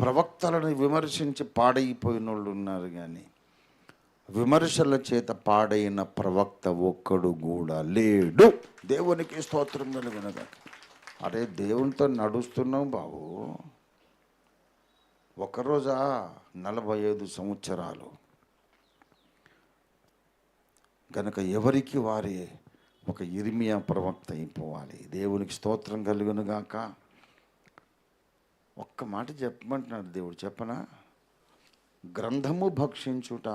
ప్రవక్తలను విమర్శించి పాడైపోయిన వాళ్ళు ఉన్నారు కానీ విమర్శల చేత పాడైన ప్రవక్త ఒక్కడు కూడా లేడు. దేవునికి స్తోత్రం కలిగినగా అరే దేవునితో నడుస్తున్నాం బాబు. ఒకరోజా నలభై ఐదు సంవత్సరాలు. కనుక ఎవరికి వారే ఒక ఇరిమియా ప్రవక్త అయిపోవాలి. దేవునికి స్తోత్రం కలుగునుగాక. ఒక్క మాట చెప్పమంటున్నాడు దేవుడు చెప్పనా? గ్రంథము భక్షించుట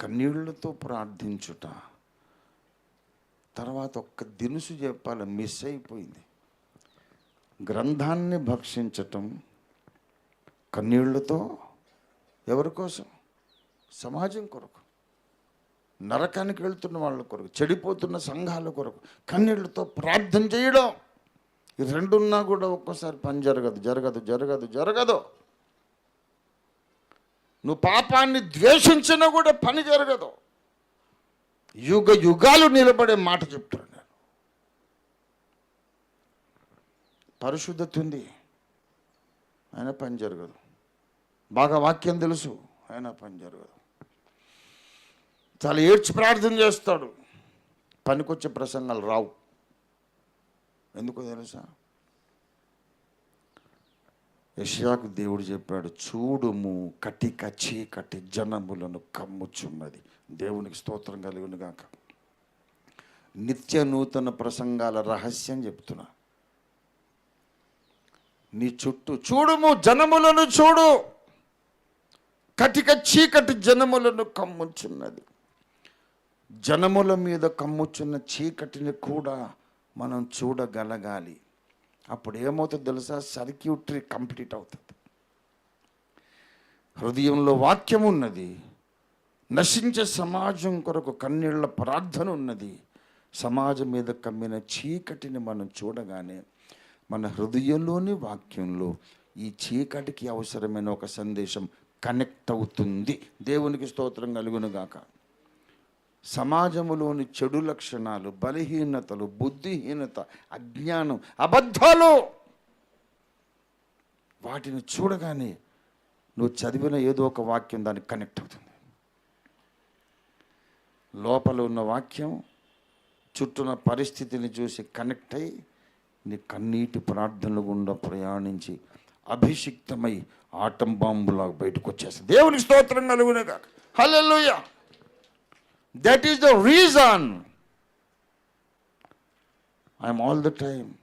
కన్నీళ్ళతో ప్రార్థించుట. తర్వాత ఒక్క దినుసు చెప్పాలి మిస్ అయిపోయింది. గ్రంథాన్ని భక్షించటం కన్నీళ్ళతో ఎవరి కోసం? సమాజం కొరకు. నరకానికి వెళ్తున్న వాళ్ళ కొరకు చెడిపోతున్న సంఘాల కొరకు కన్నీళ్ళతో ప్రార్థన చేయడం. ఈ రెండున్నా కూడా ఒక్కోసారి పని జరగదు జరగదు జరగదు జరగదు. నువ్వు పాపాన్ని ద్వేషించినా కూడా పని జరగదు. యుగ యుగాలు నిలబడే మాట చెప్తాను నేను. పరిశుద్ధత ఉంది అయినా పని జరగదు. బాగా వాక్యం తెలుసు అయినా పని జరగదు. చాలా ఏడ్చి ప్రార్థన చేస్తాడు. పనికొచ్చే ప్రసంగాలు రావు. ఎందుకో తెలుసా? యషయాకు దేవుడు చెప్పాడు చూడుము కటిక చీకటి జనములను కమ్ముచున్నది. దేవునికి స్తోత్రం కలిగిన గాక. నిత్య నూతన ప్రసంగాల రహస్యం చెప్తున్నా. నీ చుట్టూ చూడుము జనములను చూడు. కటిక చీకటి జనములను కమ్ముచున్నది. జనముల మీద కమ్ముచున్న చీకటిని కూడా మనం చూడగలగాలి. అప్పుడు ఏమవుతుంది తెలుసా? సర్క్యూటరీ కంప్లీట్ అవుతుంది. హృదయంలో వాక్యం ఉన్నది. నశించే సమాజం కొరకు కన్నీళ్ళ ప్రార్థన ఉన్నది. సమాజం మీద కమ్మిన చీకటిని మనం చూడగానే మన హృదయంలోని వాక్యంలో ఈ చీకటికి అవసరమైన ఒక సందేశం కనెక్ట్ అవుతుంది. దేవునికి స్తోత్రం కలుగునుగాక. సమాజములోని చెడు లక్షణాలు బలహీనతలు బుద్ధిహీనత అజ్ఞానం అబద్ధాలు వాటిని చూడగానే నువ్వు చదివిన ఏదో ఒక వాక్యం దానికి కనెక్ట్ అవుతుంది. లోపల ఉన్న వాక్యం చుట్టూన పరిస్థితిని చూసి కనెక్ట్ అయ్యి నీ కన్నీటి ప్రార్థనలు గుండా ప్రయాణించి అభిషిక్తమై ఆటం బాంబులాగా బయటకు వచ్చేస్తుంది దేవుని స్తోత్రం కలుగునగా That is the reason. I am all the time.